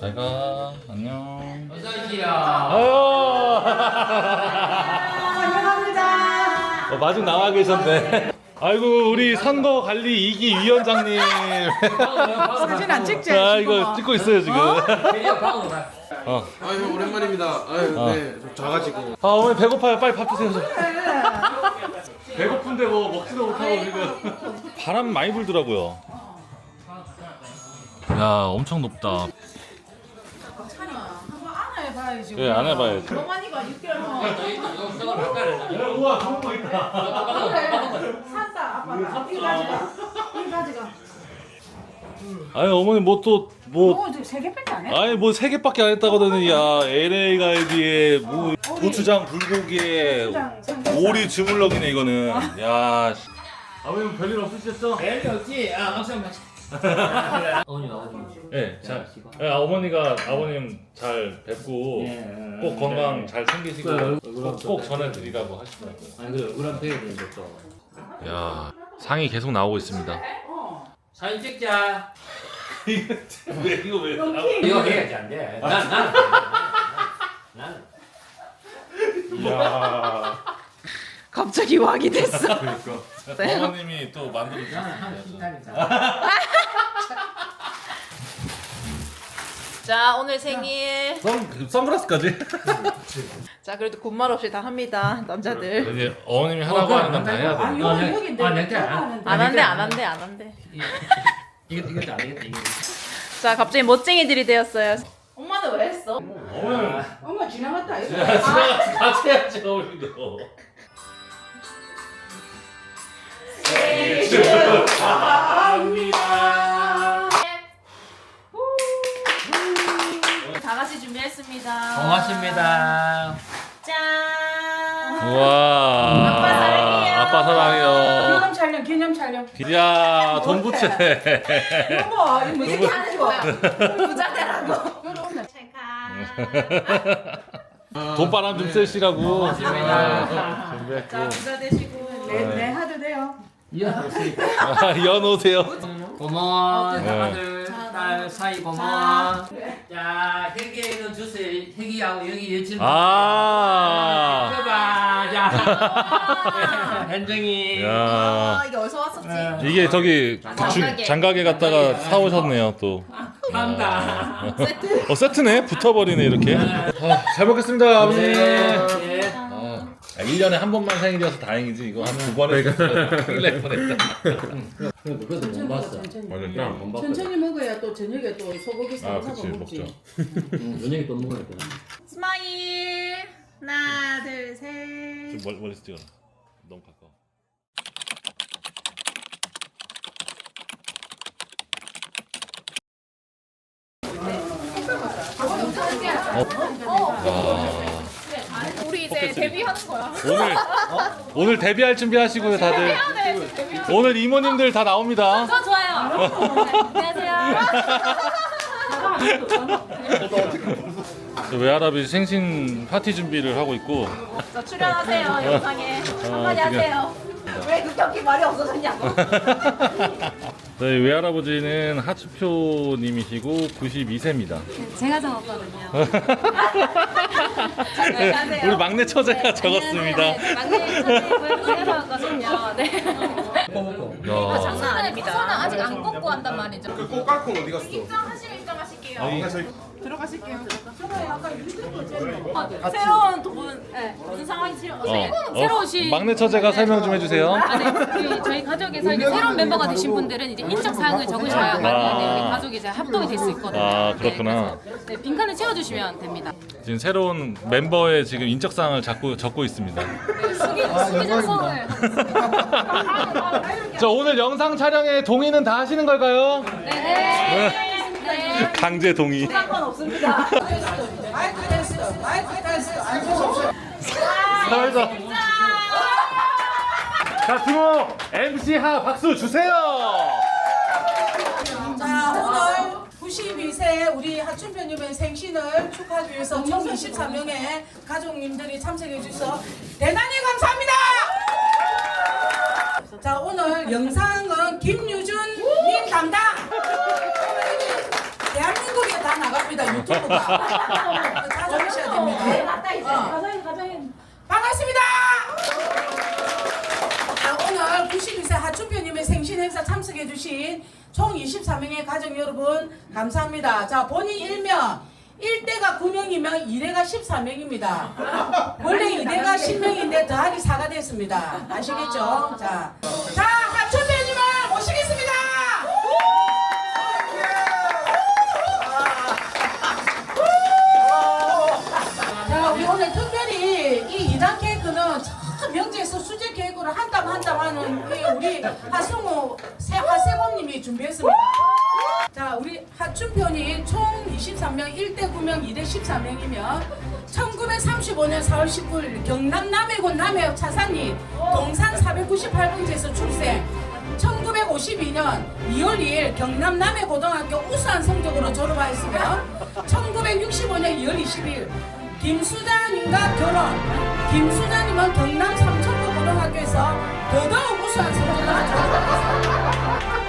잘가 안녕 어서 오세요. 아유 환영합니다. 어, 마중 나와 계셨네 아이고 우리 선거 관리 2기 위원장님 사진 안 찍지? 자 지금? 이거 찍고 있어요 지금 가. 어. 아유 오랜만입니다. 아유 어. 네, 좀 작아지고. 아 어머니 배고파요 빨리 밥 드세요 저. 배고픈데 뭐 먹지도 못하고 지금 바람 많이 불더라고요 야 엄청 높다 안아봐야지. 예 안 해봐야지 동안이가 6개월 만 영상을 할까요? 우와 좋은 거 있다 산다 아빠가. 이 가지가. 이 가지가. 아니 어머니 뭐 또 뭐 어, 저세 개 밖에 안 해? 아니 뭐 세 개밖에 안 했다거든요 야 LA 갈비에 뭐 고추장 불고기에 고추장, 삼겹살. 오리 주물럭이네 이거는 야 씨. 아버님 별일 없으셨죠? 별게 없지. 아, 엄청 맛있. 어머니 아버님. 네, 잘. 네, 어머니가 아버님 잘 뵙고 예, 꼭 건강 잘 챙기시고 그, 꼭, 꼭 전해드리라고 하시더라고요. 아니 그래 얼굴 뵈야 되는데 또. 야 상이 계속 나오고 있습니다. 어. 사진 찍자. 왜 이거 왜? 이거 해야지 안 돼. 난 난. 난. 야 갑자기 왁이 됐어. 그러니까 어머님이 또 만들어 주셨어요. 식당이다. 자 오늘 생일 선 선글라스까지? 자 그래도 군말 없이 다 합니다 남자들 이제 어머님이 하라고 하는 건 다 해야 아, 돼. 이거 아, 내- 여기 아, 내- 넥타이 안- 하는데. 안 한대 안 한대 안 한대 이거 이것도 안 되겠다 이거. 자 갑자기 멋쟁이들이 되었어요 엄마는 왜 했어? 어머님 엄마 지나갔다. 이거. 같이 해야지 어머님도. 다 같이 준비했습니다 고맙습니다. 짠 우와. 아빠 사랑해요. 아빠 사랑해요. 기념 촬영, 기념 촬영. 야, 돈 부채. 뭐, 이거 뭐 이렇게 하는 거야? 부자 되라고 찰칵 돈바람 좀 쐬시라고. 고맙습니다. 자 준비했고. 부자 되시고 내, 내 하 도 돼요. 아, 연 오세요. 고마워 네. 아들 딸 사이 고마워 자 혜기는 주세요 혜기하고 여기 여친 아. 해봐 자 현정이 야. 아 이게 어디서 왔었지? 이게 저기 주, 장가게 갔다가 사오셨네요 또. 한다 세트 어 세트네 붙어버리네 이렇게. 아, 잘 먹겠습니다 아버님. 예. 아, 1년에 한 번만 생일이 어서 다행이지 이거 한 두 번에 큰일 날 뻔했다. 그것도 못 봤어 맞았나? 못 봤거든 천천히 먹어야 또 저녁에 또 소고기 아 사서 그치 먹지. 먹죠. 응, 저녁에 또 먹어야 돼 스마일 하나 좀 둘셋 멀, 멀리서 찍어라. 너무 가까워. 우리 이제 데뷔하는 거야. 오늘 오늘 데뷔할 준비하시고요 다들. 오늘 이모님들 다 나옵니다. 저 좋아요 네, 안녕하세요. 저 외할아버지 생신 파티 준비를 하고 있고. 저 출연하세요 영상에. 한마디 지금. 하세요. 왜 급격히 말이 없어졌냐고 저희 외할아버지는 하츠표님이시고 92세입니다. 제가 적었거든요. 네, 안녕하세요. 우리 막내 처제가 네, 적었습니다. 네, 막내 처제 제가 적었거든요. 네. 야. 장난 아닙니다. 저는 아직 안 꺾고 한단 말이죠. 그 꽃갈콘 어디 갔어? 입장하시면 입장하실게요. 아, 저희 들어가실게요. 새로운 분 네, 무슨 상황이 지금 어, 새로우신 막내 처제가 설명 좀 해주세요. 아, 네. 그 저희 가족에서 이제 새로운 멤버가 되신 분들은 이제 인적 사항을 적으셔야 만 네, 우리 가족이 이제 합동이 될 수 있거든요. 아, 그렇구나. 네, 그래서, 네, 빈칸을 채워주시면 됩니다. 지금 새로운 멤버의 지금 인적사항을 적고, 적고 있습니다. 네, 수기 수기 작성을. 저 오늘 영상 촬영에 동의는 다 하시는 걸까요? 네. 강제 동의. 상관 없습니다. 마이크 테스트, 마이크 테스트. 아이고. 사회자. 자, 팀호 MC 하 박수 주세요. 자, 오늘 92세 우리 하춘표님의 생신을 축하하기 위해서 총 24명의 가족님들이 참석해 주셔서 대단히 감사합니다. 자, 오늘 영상은 김유준님 담당. 다 나갑니다 유튜브가 찾아오셔야 됩니다. 어. 반갑습니다. 자, 오늘 92세 하춘표님의 생신 행사 참석해 주신 총 24명의 가족 여러분 감사합니다. 자 본인 일명 1대가 9명이면 2대가 14명입니다. 원래 2대가 10명인데 더하기 4가 됐습니다. 아시겠죠? 자, 자 우리 하승우 세, 하세범님이 준비했습니다. 자, 우리 하춘편이 총 23명, 1대 9명, 2대 14명이면 1935년 4월 19일 경남 남해군 남해역 차산리 동산 498번지에서 출생 1952년 2월 2일 경남 남해고등학교 우수한 성적으로 졸업하였으며 1965년 2월 20일 김수자님과 결혼 김수자님은 경남 삼천 포 고등학교에서 더더욱 우수한 성적을 가졌습니다.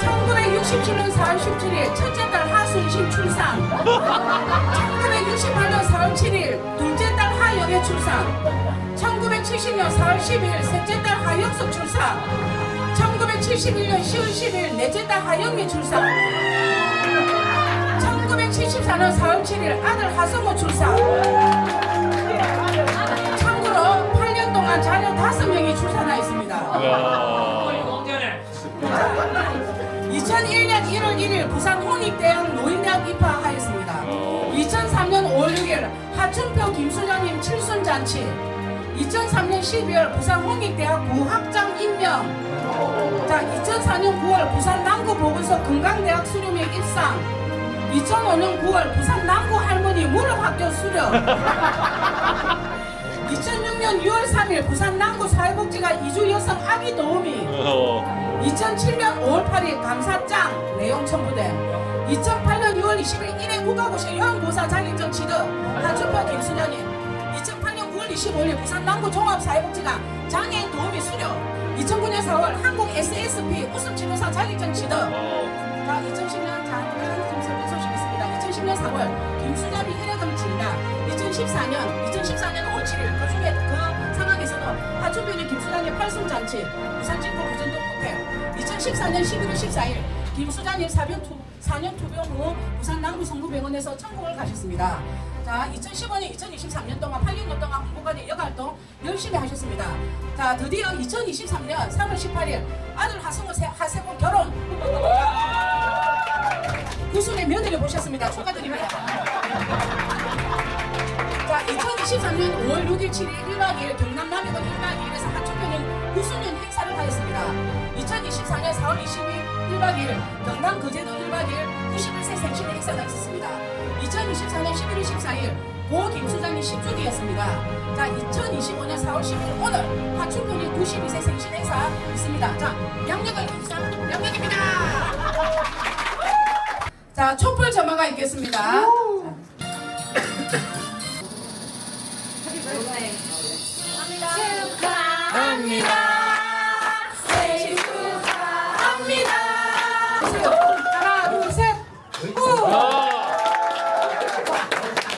1967년 4월 17일 첫째 딸 하순신 출산. 1968년 4월 7일 둘째 딸 하영의 출산. 1970년 4월 10일 셋째 딸 하영석 출산. 1971년 10월 10일 넷째 딸 하영미 출산. 1974년 4월 7일 아들 하성호 출산. 참고로 8년 동안 자녀 5명이 출산하였습니다. 이야. 공전을 2001년 1월 1일 부산 홍익대학 노인대학 입학하였습니다. 2003년 5월 6일 하춘표 김수장님 칠순잔치. 2003년 12월 부산 홍익대학 부학장 임명. 자 2004년 9월 부산 남구 보건소 건강대학 수료회 입상. 2005년 9월 부산 남구 할머니 무릎학교 수료 2006년 6월 3일 부산 남구 사회복지가 이주 여성 아기 도우미. 어. 2007년 5월 8일 감사장 내용 첨부된 2008년 6월 20일 일회 국가고시 요양보사 자격증 취득. 하춘표 김수녀님 2008년 9월 25일 부산 남구 종합사회복지관 장애인 도우미 수료. 2009년 4월 한국 SSP 웃음치료사 자격증 취득. 어. 자 2010년 잠깐 좀 설명 소식 있습니다. 2010년 4월 김수잡이 혈액암 진단 2014년 2014년 5월 7일 그 중에 그 상황에서도 하춘변이 김수장님 팔순잔치 부산진구 부전동 호텔 2014년 11월 14일 김수장님 사병 투, 4년 투병 후 부산 남구 성구병원에서 천국을 가셨습니다. 자, 2015년, 2023년 동안 8년 동안 홍보관의 역활동 열심히 하셨습니다. 자, 드디어 2023년 3월 18일 아들 하승우 세- 하세고 결혼 구순의 며느리 모셨습니다. 축하드립니다. 자, 2023년 5월 6일, 7일, 1박 2일 경남 남해군 1박 2일에서 하춘표는 구순년 행사를 하였습니다. 2024년 4월 20일 1박 2일 경남 거제도 1박 2일 91세 생신 행사가 있었습니다. 2024년 11월 14일 고 김수장님 10주기였습니다. 자, 2025년 4월 10일 오늘 하춘표님 92세 생신 행사 있습니다. 자, 양력을 인사, 양력입니다. 자, 촛불 점화가 있겠습니다. 축하합니다. 생일 축하합니다. 하나, 둘, 셋. 후.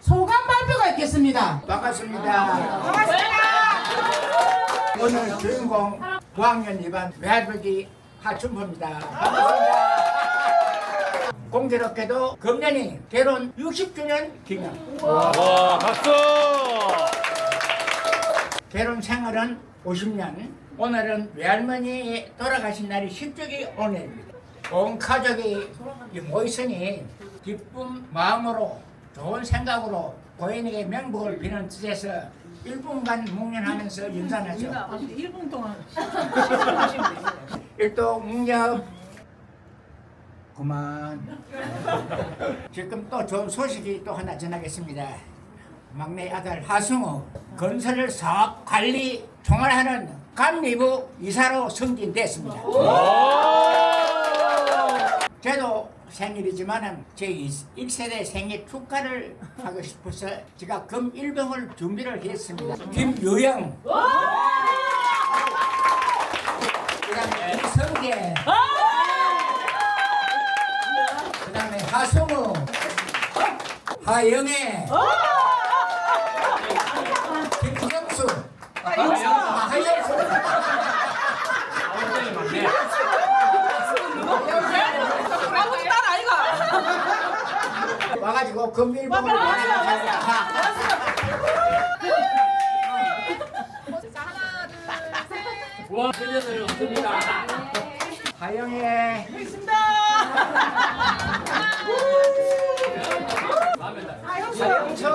소감 발표가 있겠습니다. 반갑습니다. 오늘 주인공 9학년 2반 외할아버지 하춘포입니다. 반갑습니다. 공교롭게도 금년이 결혼 60주년 기념. 와, 박수! 결혼 생활은 50년. 오늘은 외할머니 돌아가신 날이 10주기 오늘입니다. 온 가족이 이 모였으니 기쁜 마음으로 좋은 생각으로 고인에게 명복을 비는 뜻에서 1분간 묵념하면서 인사하죠. 1분 동안. 일도 묵념. 그만. 지금 또 좋은 소식이 또 하나 전하겠습니다. 막내 아들 하승우 건설을 사업 관리 총괄하는 감리부 이사로 승진됐습니다. 저도 생일이지만은 제 1세대 생일 축하를 하고 싶어서 제가 금 1병을 준비를 했습니다. 김유영. 그다음에 이성재. 그다음에 하승우. 하영애 하영수 하영수 아버지 딸 아이가. 와가지고 금일봉을 와, 그녀들 없습니다. 하영애 하영수 자,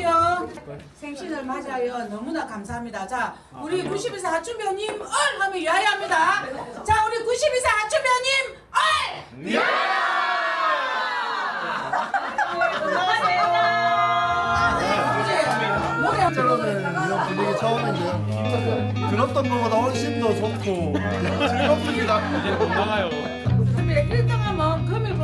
채우십시오. 생신을 맞아요. 너무나 감사합니다. 자, 우리 92세 하춘배님 얼 하면 야야합니다. 자, 우리 92세 하춘배님 얼! 이제 이런 분위기 처음인데 들었던 것보다 훨씬 더 좋고 즐겁습니다. 나가요. 그러면 1등 하면 금일